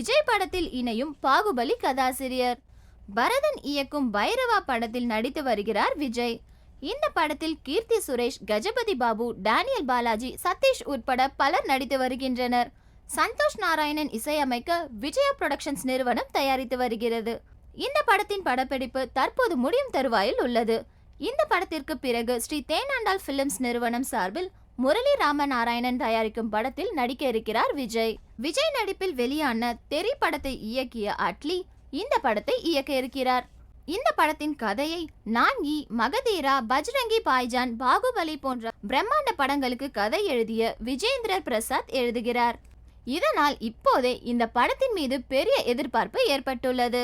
விஜய் படத்தில் இணையும் பாகுபலி கதாசிரியர். பரதன் இயக்கும் பைரவா படத்தில் நடித்து வருகிறார் விஜய். இந்த படத்தில் கீர்த்தி சுரேஷ் கஜபதி பாபு டேனியல் பாலாஜி சதீஷ் உட்பட பலர் நடித்து வருகின்றனர். சந்தோஷ் நாராயணன் இசையமைக்க விஜயா புரொடக்ஷன்ஸ் நிறுவனம் தயாரித்து வருகிறது. இந்த படத்தின் படப்பிடிப்பு தற்போது முடியும் தருவாயில் உள்ளது. இந்த படத்திற்கு பிறகு ஸ்ரீ தேனாண்டாள் பிலிம்ஸ் நிறுவனம் சார்பில் முரளி ராமநாராயணன் தயாரிக்கும் படத்தில் நடிக்க இருக்கிறார் விஜய். விஜய் நடிப்பில் வெளியான தெரி படத்தை இயக்கிய அட்லி இந்த படத்தை இயக்க இருக்கிறார். இந்த படத்தின் கதையை நான்கி மகதீரா பஜ்ரங்கி பாய்ஜான் பாகுபலி போன்ற பிரம்மாண்ட படங்களுக்கு கதை எழுதிய விஜேந்திர பிரசாத் எழுதுகிறார். இதனால் இப்போதே இந்த படத்தின் மீது பெரிய எதிர்பார்ப்பு ஏற்பட்டுள்ளது.